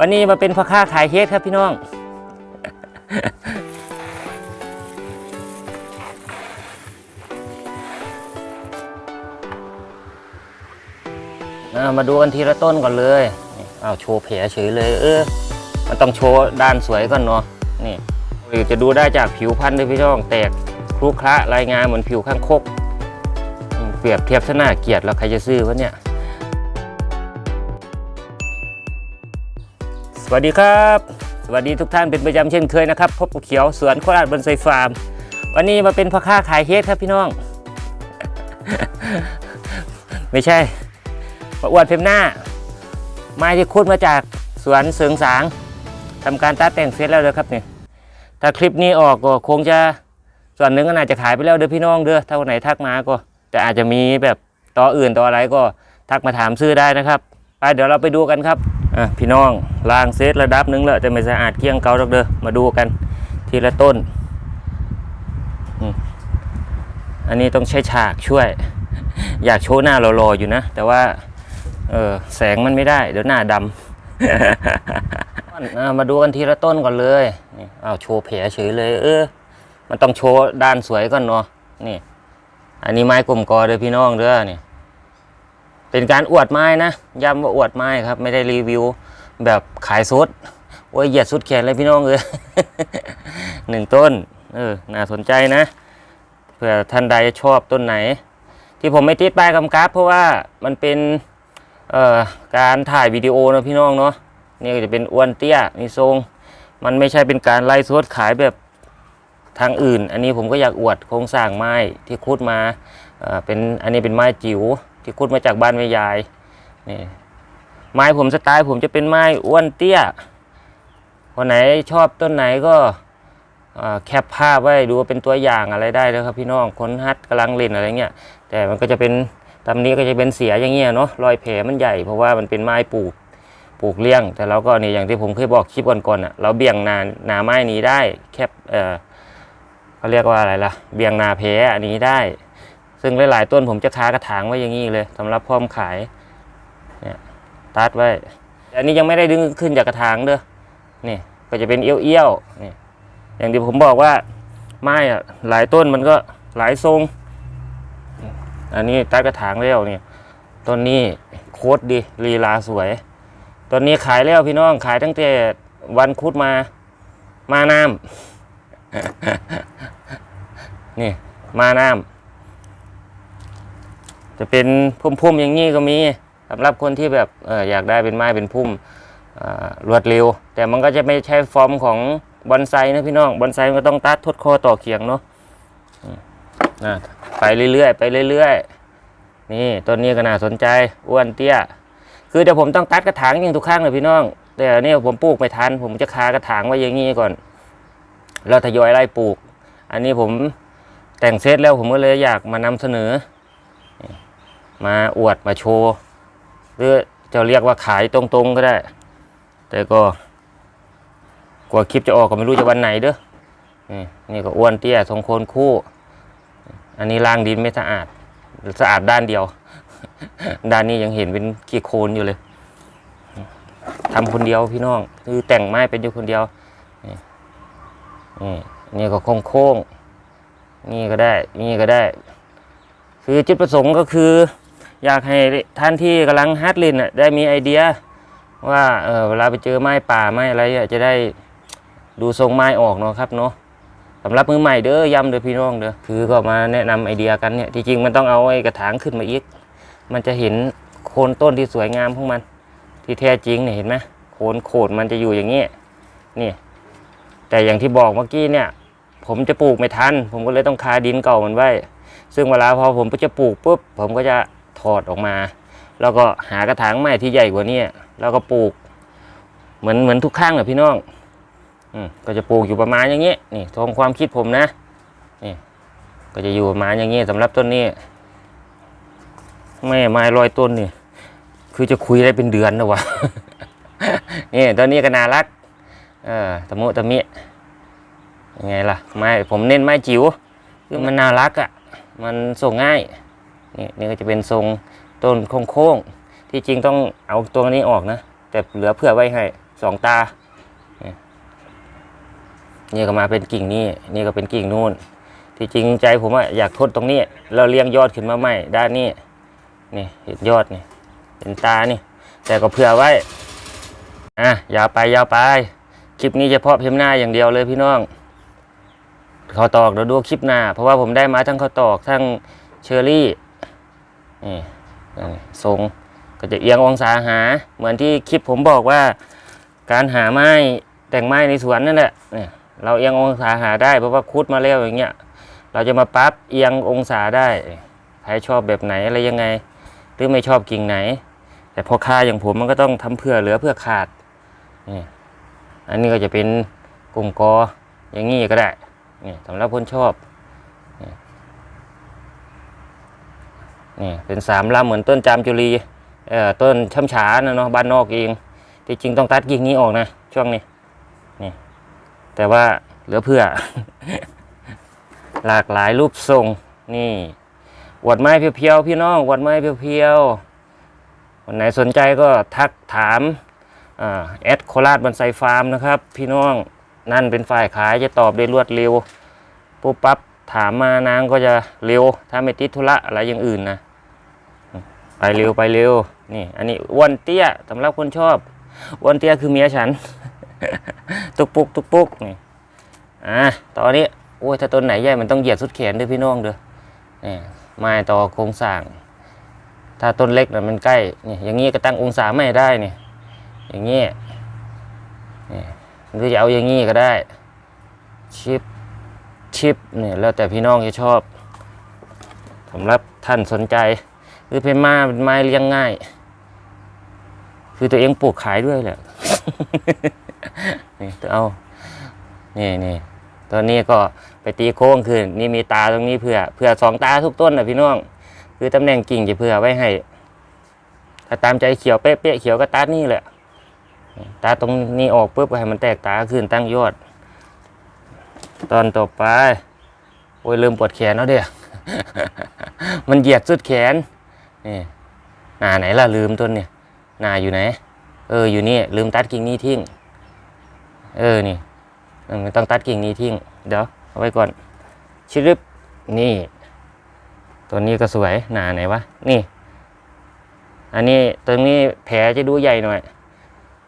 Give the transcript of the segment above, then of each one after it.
วันนี้มาเป็นพ่อค้าขายเค้กครับพี่น้อง มาดูกันทีละต้นก่อนเลยนี่อ้าโชว์แผลเฉยเลย เออ มันต้องโชว์ด้านสวยก่อนเนาะ นี่หรือจะดูได้จากผิวพันธุ์ด้วยพี่น้อง แตกครุขระรายงานเหมือนผิวข้างคก เปรียบเทียบซะน่าเกียดแล้วใครจะซื้อวะเนี่ย สวัสดีครับ สวัสดีทุกท่านเป็นประจำเช่นเคยนะครับ พบกับเขียวสวนโคราชบนไซฟาร์ม วันนี้มาเป็นพ่อค้าขายเค้กครับพี่น้อง ไม่ใช่ประอวดเพมหน้า ไม้ที่คุดมาจากสวนเสริงสางทำการตัดแต่งเสร็จแล้วเลยครับเนี่ยถ้าคลิปนี้ออกก็คงจะส่วนหนึ่งก็น่าจะขายไปแล้วเด้อพี่น้องเด้อถ้าวันไหนทักมาก็ แต่อาจจะมีแบบต่ออื่นต่ออะไรก็ทักมาถามซื้อได้นะครับไปเดี๋ยวเราไปดูกันครับ อะพี่น้องลางเซตระดับหนึงแล้วแต่ไม่สะอาดเกลี้ยงเก่าดอกเด้อมาดูกันทีละต้น อันนี้ต้องใช้ฉากช่วย อยากโชว์หน้าหล่อๆอยู่นะ แต่ว่าเออแสงมันไม่ได้ เดี๋ยวหน้าดำมาดูกันทีละต้นก่อนเลยนี่อ้าโชว์แผลเฉยเลย เออ มันต้องโชว์ด้านสวยก่อนเนาะนี่ อันนี้ไม้กลมกอเด้อพี่น้องเด้อนี่ เป็นการอวดไม้นะย้ำว่าอวดไม้ครับ ไม่ได้รีวิวแบบขายสดโอ้ยเหยียดสุดแขนเลยพี่น้องเออหนึ่งต้นเออน่าสนใจนะเผื่อท่านใดชอบต้นไหน ที่ผมไม่ติดป้ายกำกับ เพราะว่ามันเป็นเอ่อการถ่ายวิดีโอนะพี่น้องเนาะนี่ก็จะเป็นอ้วนเตี้ยมีทรง มันไม่ใช่เป็นการไล่สดขายแบบทางอื่น อันนี้ผมก็อยากอวดโครงสร้างไม้ที่คุดมาเอ่อเป็นอันนี้เป็นไม้จิ๋ว ที่คุดมาจากบ้านแม่ยายนี่ไม้ผมสไตล์ผมจะเป็นไม้อ้วนเตี้ยคนไหนชอบต้นไหนก็แคปภาพไว้ดูว่าเป็นตัวอย่างอะไรได้เลยครับพี่น้องคนฮัดกำลังเล่นอะไรเงี้ยแต่มันก็จะเป็นตำนี้ก็จะเป็นเสียอย่างเงี้ยเนาะรอยแผลมันใหญ่เพราะว่ามันเป็นไม้ปลูกปลูกเลี้ยง แต่เราก็นี่อย่างที่ผมเคยบอกคลิปก่อนๆอะเราเบี่ยงนาหนาไม้นี้ได้แคบเออเขาเรียกว่าอะไรล่ะ เบี่ยงนาแผลอันนี้ได้ ซึ่งหลายๆต้นผมจะค้ากระถางไว้อย่างนี้เลยสำหรับพร้อมขายเนี่ยตัดไว้แต่อันนี้ยังไม่ได้ดึงขึ้นจากกระถางเด้อนี่ก็จะเป็นเอี้ยวๆนี่อย่างที่ผมบอกว่าไม้อะหลายต้นมันก็หลายทรง อันนี้ตัดกระถางแล้วเนี่ยต้นนี้โคตรดีลีลาสวยต้นนี้ขายแล้วพี่น้องขายตั้งแต่วันคุดมา มาน้ำนี่ มาน้ำ จะเป็นพุ่มๆอย่างนี้ก็มีสำหรับคนที่แบบเอออยากได้เป็นไม้เป็นพุ่มอ่ารวดเร็ว แต่มันก็จะไม่ใช่ฟอร์มของบอนไซนะพี่น้องบอนไซมันก็ต้องตัดทดคอต่อเขียงเนาะะไปเรื่อยๆไปเรื่อยๆนี่ต้นนี้ก็น่าสนใจอ้วนเตี้ย คือเดี๋ยวผมต้องตัดกระถางอย่างทุกครั้งเลยพี่น้อง แต่เนี่ยผมปลูกไม่ทัน ผมจะคากระถางไว้อย่างนี้ก่อนแล้วทยอยไล่ปลูก อันนี้ผมแต่งเซตแล้วผมก็เลยอยากมานำเสนอ มาอวดมาโชว์หรือจะเรียกว่าขายตรงๆก็ได้ แต่ก็กว่าคลิปจะออกก็ไม่รู้จะวันไหนเด้อนี่นี่ก็อ้วนเตี้ยทรงโคนคู่ อันนี้ล้างดินไม่สะอาดสะอาดด้านเดียว ด้านนี้ยังเห็นเป็นขี้โคลนอยู่เลยทำคนเดียวพี่น้อง คือแต่งไม้เป็นอยู่คนเดียวนี่นี่ก็โค้งโค้งๆนี่ก็ได้ นี่ก็ได้ คือจุดประสงค์ก็คือ อยากให้ท่านที่กำลังฮัดลินน่ะได้มีไอเดีย ว่าเออเวลาไปเจอไม้ป่าไม้อะไรอะจะได้ดูทรงไม้ออกเนาะครับเนาะสำหรับมือใหม่เด้อย้ำเด้อพี่น้องเด้อคือก็มาแนะนำไอเดียกันเนี่ยที่จริงมันต้องเอาไอ้กระถางขึ้นมาอีก มันจะเห็นโคนต้นที่สวยงามของมัน ที่แท้จริงเนี่ยเห็นไหมโคนโขดมันจะอยู่อย่างนี้นี่แต่อย่างที่บอกเมื่อกี้เนี่ย ผมจะปลูกไม่ทัน ผมก็เลยต้องคาดินเก่ามันไว้ ซึ่งเวลาพอผมจะปลูกปุ๊บผมก็จะ ถอดออกมา แล้วก็หากระถางใหม่ที่ใหญ่กว่านี้แล้วก็ปลูก เหมือนเหมือนทุกข้างเลยพี่น้องอืมก็จะปลูกอยู่ประมาณอย่างนี้นี่ทรงความคิดผมนะนี่ก็จะอยู่ประมาณอย่างนี้สำหรับต้นนี้แม่ไม้ลอยต้นนี่คือจะคุยได้เป็นเดือนนะวะนี่ต้นนี้ก็น่ารักเออตะมุตะมิยังไงล่ะไม้ผมเน้นไม้จิ๋วคือมันน่ารักอะ่ะ มันส่งง่าย นี่นี่ก็จะเป็นทรงต้นโค้งๆที่จริงต้องเอาตัวนี้ออกนะ แต่เหลือเผื่อไว้ให้สองตานี่นี่ก็มาเป็นกิ่งนี่นี่ก็เป็นกิ่งนู่น ที่จริงใจผมอะอยากทดตรงนี้เราเลี้ยงยอดขึ้นมาใหม่ด้านนี้นี่เห็นยอดนี่เห็นตานี่แต่ก็เผื่อไว้อะยาวไปยาวไป คลิปนี้เฉพาะเพียมหน้าอย่างเดียวเลยพี่น้องข้าวตอกเดี๋ยวดูคลิปหน้า เพราะว่าผมได้มาทั้งข้าวตอกทั้งเชอรี่ นี่ทรงก็จะเอียงองศาหา เหมือนที่คลิปผมบอกว่า การหาไม้แต่งไม้ในสวนนั่นแหละเนี่ยเราเอียงองศาหาได้เพราะว่าคุดมาแล้วอย่างเงี้ย เราจะมาปรับเอียงองศาได้ใครชอบแบบไหนอะไรยังไง หรือไม่ชอบกิ่งไหน แต่พอค่าอย่างผมมันก็ต้องทำเพื่อเหลือเพื่อขาดนี่อันนี้ก็จะเป็นกลุ่มกออย่างงี้ก็ได้นี่สำหรับคนชอบ นี่เป็นสามลำเหมือนต้นจามจุรีเอ่อต้นช่ำฉานะเนาะบ้านนอกเองที่จริงต้องตัดกิ่งนี้ออกนะช่วงนี้นี่แต่ว่าเหลือเพื่อ หลากหลายรูปทรงนี่หวดไม้เพียวๆพี่น้องหวดไม้เพียวๆวันไหนสนใจก็ทักถามแอดโคราชบันไซฟาร์มนะครับ พี่น้องนั่นเป็นฝ่ายขายจะตอบได้รวดเร็วปุ๊บปั๊บถามมานางก็จะเร็ว ถ้าไม่ติดธุระอะไรอย่างอื่นนะ ไปเร็วไปเร็ว นี่ อันนี้อ้วนเตี้ยสำหรับคนชอบอ้วนเตี้ยคือเมียฉัน ตุกปุกตุกปุกนี่อะตอนนี้โอ้ยถ้าต้นไหนใหญ่มันต้องเหยียดสุดแขนด้วยพี่น้องเด้อนี่ไม้ต่อโครงสร้าง ถ้าต้นเล็กน่ะมันใกล้นี่อย่างงี้ก็ตั้งองศาไม่ได้นี่อย่างงี้นี่หรือจะเอาอย่างงี้ก็ได้ ชิปชิปเนี่ยแล้วแต่พี่น้องจะชอบสำหรับท่านสนใจ หรือเป็นม้เป็นไม้เลี้ยงง่าย คือตัวเองปลูกขายด้วยแหละนี่เอานี่นี่ตอนนี้ก็ไปตีโค้งคืนนี่มีตาตรงนี้เพื่อเพื่อสองตาทุกต้นนะพี่น้อง คือตำแหน่งกิ่งจะเพื่อไว้ให้ ถ้าตามใจเขียวเป๊ะๆเขียวก็ตัดนี่แหละตาตรงนี้ออกปุ๊บก็ให้มันแตกตาขึ้นตั้งยอด ตอนต่อไป โอ้ยเริ่มปวดแขนแล้วเด้อมันเหยียดสุดแขน นี่หนาไหนล่ะลืมต้นเนี่ยหนาอยู่ไหน เอออยู่นี่ลืมตัดกิ่งนี้ทิ้ง เออนี่มันต้องตัดกิ่งนี้ทิ้ง เดี๋ยวเอาไว้ก่อนชิริบนี่ตัวนี้ก็สวยหนาไหนวะนี่ อันนี้ตรงนี้แผลจะดูใหญ่หน่อย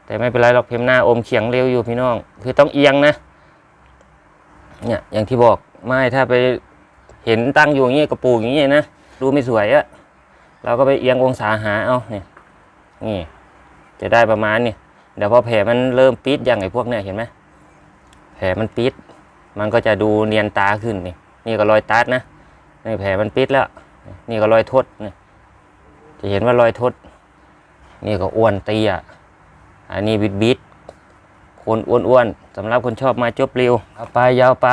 แต่ไม่เป็นไรหรอกเพียมหน้าอมเขียงเร็วอยู่พี่น้อง คือต้องเอียงนะ เนี่ยอย่างที่บอกไม่ถ้าไปเห็นตั้งอยู่อย่างนี้กระปูอย่างนี้นะ ดูไม่สวยอะ เราก็ไปเอียงองศาหาเอาเนี่ยนี่จะได้ประมาณนี่เดี๋ยวพอแผลมันเริ่มปิดอย่างไอ้พวกเนี่ยเห็นไหมแผลมันปิด มันก็จะดูเนียนตาขึ้นนี่นี่ก็รอยตัดนะนี่แผลมันปิดแล้ว นี่ก็รอยทดนี่จะเห็นว่ารอยทด นี่ก็อ้วนเตี้ยอันนี้บิดบิดคนอ้วนๆสำหรับคนชอบมาจบเร็วเอาไปยาวไป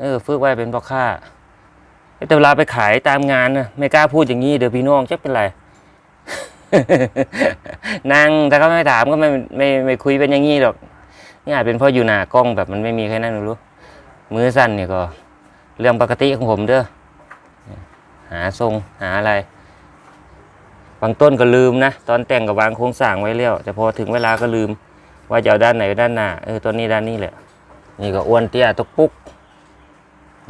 เออฝึกไว้เป็นพ่อค้า แต่เวลาไปขายตามงานนะไม่กล้าพูดอย่างนี้เดี๋ยวพี่น้องจะเป็นไรนั่งแต่เขาไม่ถามก็ไม่ไม่ไม่คุยเป็นอย่างนี้หรอกนี่อาจเป็นเพราะอยู่หน้ากล้องแบบมันไม่มีใครนั่นรู้มือสั้นเนี่ยก็ เรื่องปกติของผมเด้อหาทรงหาอะไร บางต้นก็ลืมนะ ตอนแต่งกับวางโครงสร้างไว้แล้วแต่พอถึงเวลาก็ลืม ว่าจะเอาด้านไหนด้านหน้าเออต้นนี้ด้านนี้แหละ นี่ก็อ้วนเตี้ยตุกปุ๊ก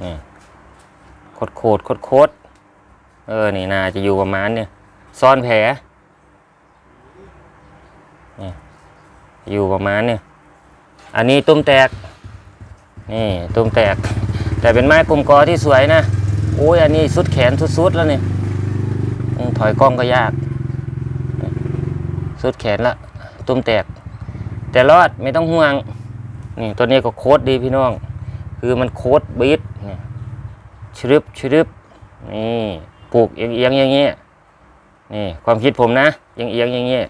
นี่ คดโคดโคดโคดเออ นี่นาจะอยู่ประมาณเนี่ยซ่อนแผลนี่อยู่ประมาณเนี่ยอันนี้ตุ้มแตก นี่ตุ้มแตก แต่เป็นไม้กลมกอที่สวยนะโอ้ยอันนี้สุดแขนสุดๆแล้วเนี่อืมถอยกล้องก็ยาก สุดแขนละตุ้มแตก แต่รอดไม่ต้องห่วงนี่ตัวนี้ก็โคตรดีพี่น้อง คือมันโคตรบีด ชรึบชรึบนี่ปลูกเอียงๆอย่างเงี้ยนี่ความคิดผมนะเอียงเอียงๆอย่างเงี้ย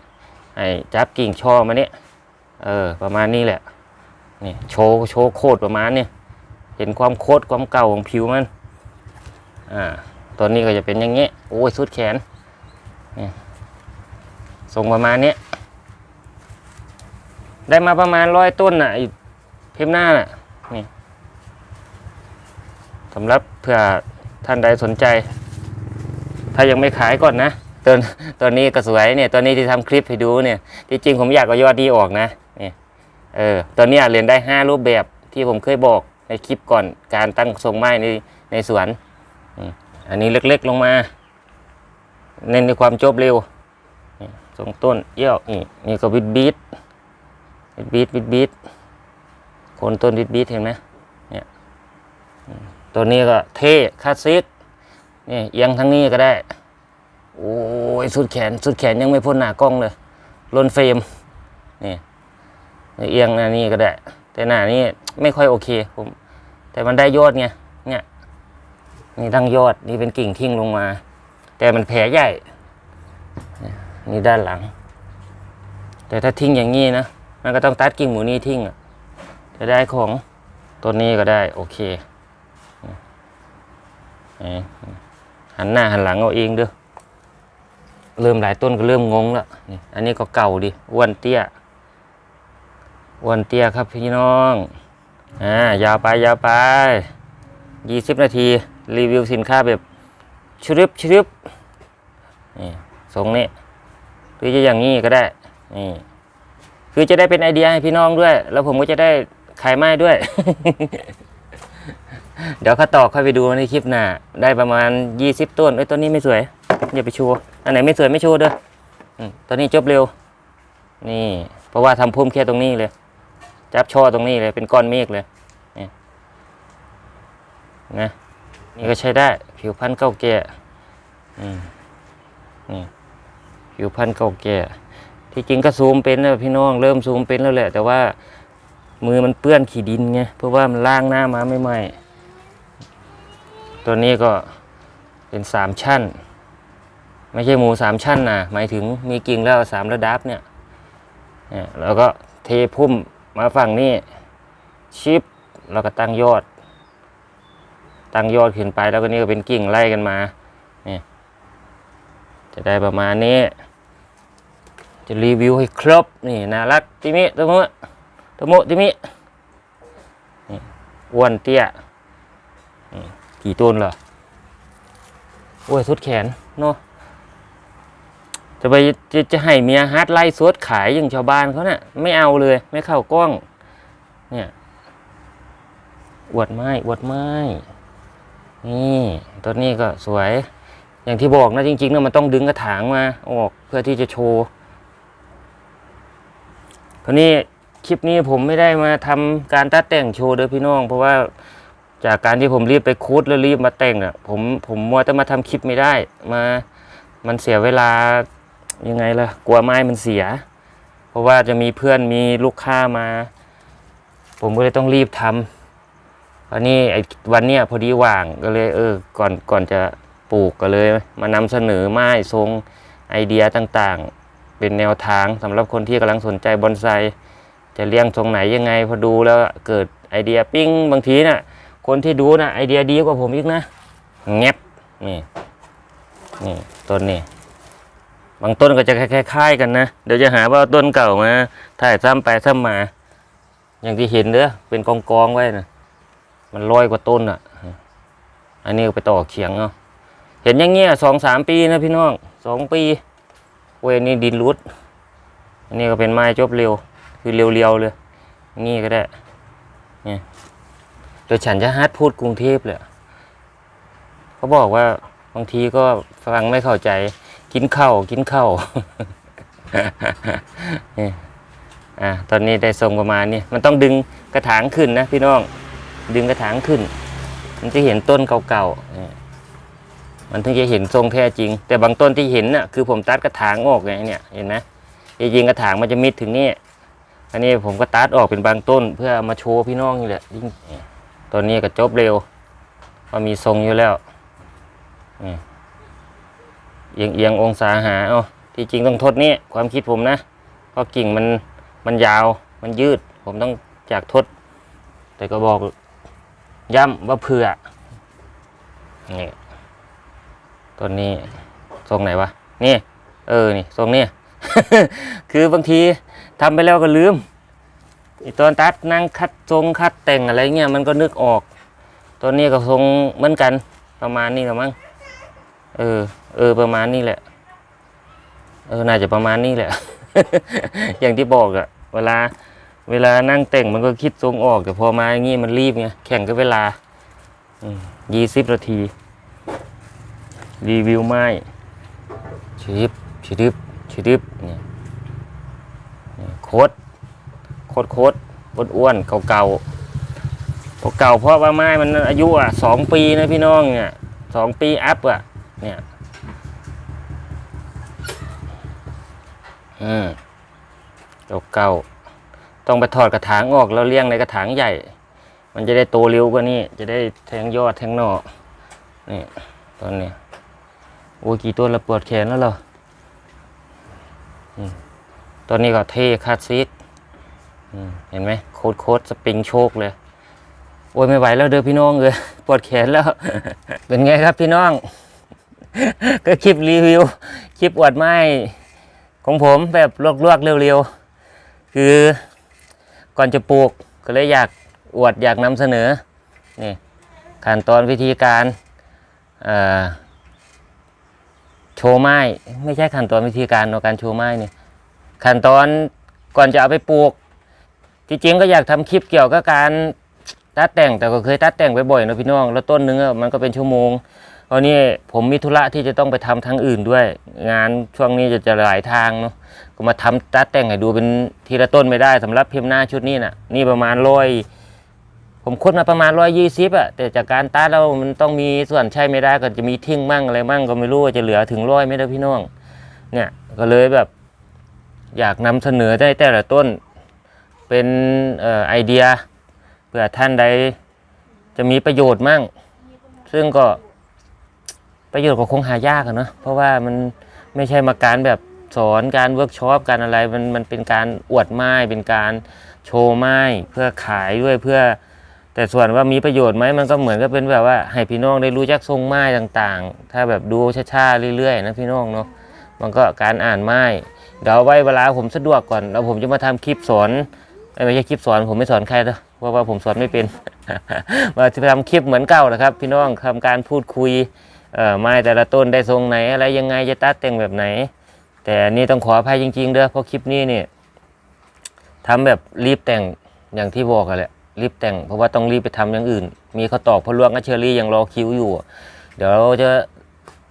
ไอ้จับกิ่งช่อมาเนี่ยเออประมาณนี้แหละนี่โชว์โชว์โคตรประมาณนี้เห็นความโคตรความเก่าของผิวมันอ่าตัวนี้ก็จะเป็นอย่างเงี้ยโอ้ยสุดแขนนี่ทรงประมาณเนี้ยได้มาประมาณร้อยต้นน่ะเพิมหน้าน่ะนี่ สำหรับเผื่อท่านใดสนใจ ถ้ายังไม่ขายก่อนนะตัวตัวนี้ก็สวยเนี่ยตัวนี้ที่ทำคลิปให้ดูเนี่ยที่จริงผมอยากเอายอดดีออกนะเนี่ยเออตัวนี้เรียนได้ห้ารูปแบบที่ผมเคยบอกในคลิปก่อนการตั้งทรงไม้ในในสวนอันนี้เล็กๆลงมา เน้นในความจบเร็วทรงต้นเอี้ยวนี่นี่ก็บิดบีดบิดบีดบิดบีดโคนต้นบิดบีดเห็นไหมเนี่ย ตัวนี้ก็เท่คาสสิกนี่เอียงทั้งนี้ก็ได้ โอ้ยสุดแขนสุดแขนยังไม่พ้นหน้ากล้องเลยลนเฟรมนี่เอียงหน้านี้ก็ได้ แต่หน้านี้ไม่ค่อยโอเคผม แต่มันได้ยอดไงเนี่ยนี่ทั้งยอดนี่เป็นกิ่งทิ้งลงมา แต่มันแผลใหญ่นี่ด้านหลัง แต่ถ้าทิ้งอย่างนี้นะมันก็ต้องตัดกิ่งหมูนี่ทิ้งอะจะได้ของต้นนี้ก็ได้โอเค หันหน้าหันหลังเอาเองเด้อเริ่มหลายต้นก็เริ่มงงแล้วนี่อันนี้ก็เก่าดิอ้วนเตี้ยอ้วนเตี้ยครับพี่น้องอ่ายาวไปยาวไปยี่สิบนาที รีวิวสินค้าแบบชรึบชรึบนี่ทรงนี้หรือจะอย่างนี้ก็ได้นี่คือจะได้เป็นไอเดียให้พี่น้องด้วย แล้วผมก็จะได้ขายไม้ด้วย เดี๋ยวข้าต่อค่อยไปดูในคลิปหน้า ได้ประมาณยี่สิบต้นเอ้ต้นนี้ไม่สวย อย่าไปชว์อันไหนไม่สวยไม่ชว์เด้อตอนนี้จบเร็ว นี่ เพราะว่าทำพุ่มแค่ตรงนี้เลย จับช่อตรงนี้เลยเป็นก้อนเมฆเลยนี่นะนี่ก็ใช้ได้ ผิวพันธุ์เก่าแก่อืมนี่ผิวพันธุ์เก่าแก่ที่จริงก็ซูมเป็นนะพี่น้องเริ่มซูมเป็นแล้วแหละ แต่ว่า มือมันเปื้อนขี้ดินไงเพราะว่ามันล้างหน้ามาใหม่ตัวนี้ก็เป็นสามชั้น ไม่ใช่หมูสามชั้นนะหมายถึงมีกิ่งแล้วสามระดับเนี่ยเนี่ยแล้วก็เทพุ่มมาฝั่งนี้ชิปแล้วก็ตั้งยอด ตั้งยอดขึ้นไปแล้วก็นี่ก็เป็นกิ่งไล่กันมาเนี่ยจะได้ประมาณนี้ จะรีวิวให้ครบนี่น่ารักติมิตะมุ ตะมุติมินี่อ้วนเตี้ยกี่ต้นเหรอโอ้ยสุดแขนเนาะจะไปจะจะให้เมียฮัดไล่สวดขายอย่างชาวบ้านเขาเนี่ยไม่เอาเลย ไม่เข้ากล้อง เนี่ยอวดไม้อวดไม้ นี่ต้นนี้ก็สวย อย่างที่บอกนะจริงๆเนะมันต้องดึงกระถางมาออกเพื่อที่จะโชว์คราวนี้ คลิปนี้ผมไม่ได้มาทำการตัดแต่งโชว์เด้อพี่น้อง เพราะว่าจากการที่ผมรีบไปคูดแล้วรีบมาแต่งอะผมผมมัวแต่มาทำคลิปไม่ได้มามันเสียเวลายังไงล่ะกลัวไม้มันเสีย เพราะว่าจะมีเพื่อนมีลูกค้ามา ผมก็เลยต้องรีบทำวันนี้ไอ้วันเนี้ยพอดีว่างก็เลยเออก่อนก่อนจะปลูกก็เลย มานำเสนอไม้ทรงไอเดียต่างๆ เป็นแนวทางสำหรับคนที่กำลังสนใจบอนไซ จะเลี้ยงทรงไหนยังไงพอดูแล้วเกิดไอเดียปิ้งบางทีน่ะ คนที่ดูน่ะไอเดียดีกว่าผมอีกนะแงบนี่นี่ต้นนี้บางต้นก็จะคล้ายๆกันนะ เดี๋ยวจะหาว่าต้นเก่ามาถ่ายซ้ำไปซ้ำมา อย่างที่เห็นเด้อเป็นกองกองๆไว้นะมันร้อยกว่าต้นอะ อันนี้ไปต่อเขียงเนาะเห็นอย่างเงี้ยสองสามปีนะพี่น้องสองปีเวนี่ดินรุด อันนี้ก็เป็นไม้จบเร็ว คือเร็วๆเลยงี้ก็ได้เนี่ยโดยฉันจะฮัดพูดกรุงเทพเลยเขาบอกว่าบางทีก็ฟังไม่เข้าใจ กินข้าวกินข้าวนี่อ่าตอนนี้ได้ทรงประมาณนี้มันต้องดึงกระถางขึ้นนะพี่น้อง ดึงกระถางขึ้น มันจะเห็นต้นเก่าๆนี่มันถึงจะเห็นทรงแท้จริง แต่บางต้นที่เห็นน่ะคือผมตัดกระถางออกไงเนี่ยเห็นไหมจริงๆกระถางมันจะมิดถึงนี่ อันนี้ผมก็ตัดออกเป็นบางต้น เพื่ออามาโชว์พี่น้องนี่แหละยิ่งตัวนี้ก็จบเร็วพอมีทรงอยู่แล้วเอียงเอียงองศาหาเอาที่จริงต้องทดนี่ความคิดผมนะเพราะกิ่งมันมันยาวมันยืด ผมต้องจากทด แต่ก็บอกย้ำว่าเผื่อนี่ต้นนี้ทรงไหนวะนี่ เออนี่ทรงนี้คือบางที ทำไปแล้วก็ลืมไอตอนตัดนั่งคัดทรงคัดแต่งอะไรเงี้ยมันก็นึกออกตัวนี้ก็ทรงเหมือนกันประมาณนี้แหละมั้งเออ เออ ประมาณนี้แหละ เออ น่าจะประมาณนี้แหละ อย่างที่บอกอะเวลา เวลานั่งแต่งมันก็คิดทรงออก แต่พอมาอย่างงี้มันรีบไง แข่งกับเวลายี่สิบนาที รีวิวไม้ชิบชิบชิบเนี่ย คตรโคตรโคตรอ้วนๆเก่าเก่าเก่าเพราะว่าไม้มันอายุอะสองปีนะพี่น้องเนี่ยสองปีอัพอะเนี่ยอืมเก่าๆต้องไปถอดกระถางออกแล้วเลี้ยงในกระถางใหญ่ มันจะได้โตเร็วกว่านี้ จะได้แทงยอดแทงหน่อนี่ต้นนี้โอ้กี่ต้นละปวดแขนแล้วเหรอ ต้นนี้ก็เท่คาดซีดเห็นไหมโคตรโคตรสปริงโชคเลย โอ้ยไม่ไหวแล้วเด้อพี่น้องเลยปวดแขนแล้ว เป็นไงครับพี่น้อง ก็คลิปรีวิว คลิปอวดไม้ของผมแบบลวกๆเร็วๆ คือก่อนจะปลูกก็เลยอยากอวดอยากนำเสนอนี่ขั้นตอนวิธีการโชว์ไม้ไม่ใช่ขั้นตอนวิธีการในการโชว์ไม้เนี่ย ขั้นตอนก่อนจะเอาไปปลูก ที่จริงก็อยากทำคลิปเกี่ยวกับการตัดแต่งแต่ก็เคยตัดแต่งไปบ่อยนะพี่น้อง แล้วต้นนึงมันก็เป็นชั่วโมงตอนนี้ผมมีธุระที่จะต้องไปทำทางอื่นด้วย งานช่วงนี้จะจะหลายทางเนาะก็มาทำตัดแต่งให้ดูเป็นทีละต้นไม่ได้สำหรับพิมพ์หน้าชุดนี้น่ะ นี่ประมาณร้อยผมค้นมาประมาณร้อยยี่สิบอะแต่จากการตัดแล้วมันต้องมีส่วนใช่ไม่ได้ก็จะมีทิ้งมั่งอะไรมั่งก็ไม่รู้ว่าจะเหลือถึงร้อยไหมนะพี่น้อง เนี่ยก็เลยแบบ อยากนำเสนอได้แต่ละต้นเป็นออไอเดียเผื่อท่านใดจะมีประโยชน์มั่ง ซึ่งก็ประโยชน์ก็คงหายากอะเนาะเพราะว่ามันไม่ใช่มาการแบบสอนการเวิร์กช็อปการอะไรมันมันเป็นการอวดไม้เป็นการโชว์ไม้เพื่อขายด้วยเพื่อ แต่ส่วนว่ามีประโยชน์ไหมมันก็เหมือนกับเป็นแบบว่าให้พี่น้องได้รู้จักทรงไม้ต่างๆ ถ้าแบบดูช้าๆเรื่อยๆนะพี่น้องเนาะมันก็การอ่านไม้ เดี๋ยวไว้เวลาผมสะดวกก่อนแล้วผมจะมาทำคลิปสอนไม่ใช่คลิปสอนผมไม่สอนใครนะเพราะว่าผมสอนไม่เป็น มาจะทำคลิปเหมือนเก่านะครับ พี่น้องทำการพูดคุยเอ่อไม้แต่ละต้นได้ทรงไหน อะไรยังไงจะตัดแต่งแบบไหน แต่นี่ต้องขออภัยจริงๆเด้อเพราะคลิปนี้เนี่ยทำแบบรีบแต่งอย่างที่บอกกันแหละรีบแต่งเพราะว่าต้องรีบไปทำอย่างอื่น มีข้าตอกพลวงกัเชอรี่ยังรอคิวอยู่ เดี๋ยวเราจะ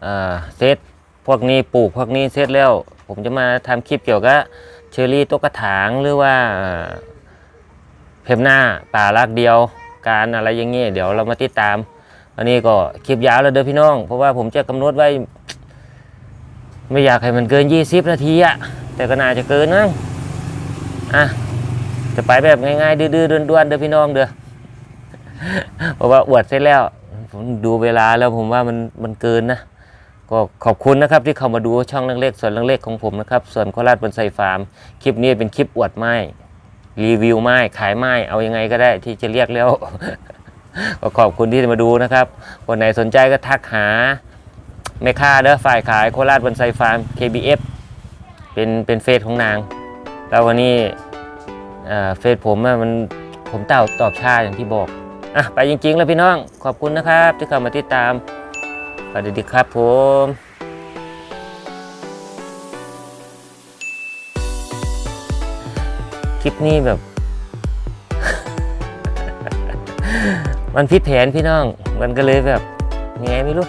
อ่าเซต พวกนี้ปลูกพวกนี้เซตแล้ว ผมจะมาทำคลิปเกี่ยวกับเชอรี่ตัวกระถางหรือว่าเพมหน้าป่ารักเดียว การอะไรอย่างเงี้ยเดี๋ยวเรามาติดตาม อันนี้ก็คลิปยาวแล้วเด้อพี่น้อง เพราะว่าผมจะกำหนดไว้ ไม่อยากให้มันเกิน 20 นาทีอะแต่ก็น่าจะเกินนะอะจะไปแบบง่ายๆดื้อๆด้วนๆเด้อพี่น้องเด้อเพราะว่าอวดเสร็จแล้วผมดูเวลาแล้วผมว่ามันมันเกินนะ ก็ขอบคุณนะครับที่เข้ามาดูช่องเล็กๆส่วนเล็กๆของผมนะครับ ส่วนโคราชบนไซฟาร์ม คลิปนี้เป็นคลิปอวดไม้รีวิวไม้ขายไม้เอายังไงก็ได้ที่จะเรียกแล้ว ก็ขอบคุณที่มาดูนะครับคนไหนสนใจก็ทักหาแม่ค้าเด้อฝ่ายขายโคราชบนไซฟาร์ม KBF เป็นเป็นเฟซของนาง แล้ววันนี้เฟซผมมันผมเต่าตอบชาอย่างที่บอกอะไปจริงๆ แล้วพี่น้องขอบคุณนะครับที่เข้ามาติดตาม สวัสดีครับผมคลิปนี้แบบ มันผิดแผนพี่น้อง มันก็เลยแบบยังไงไม่รู้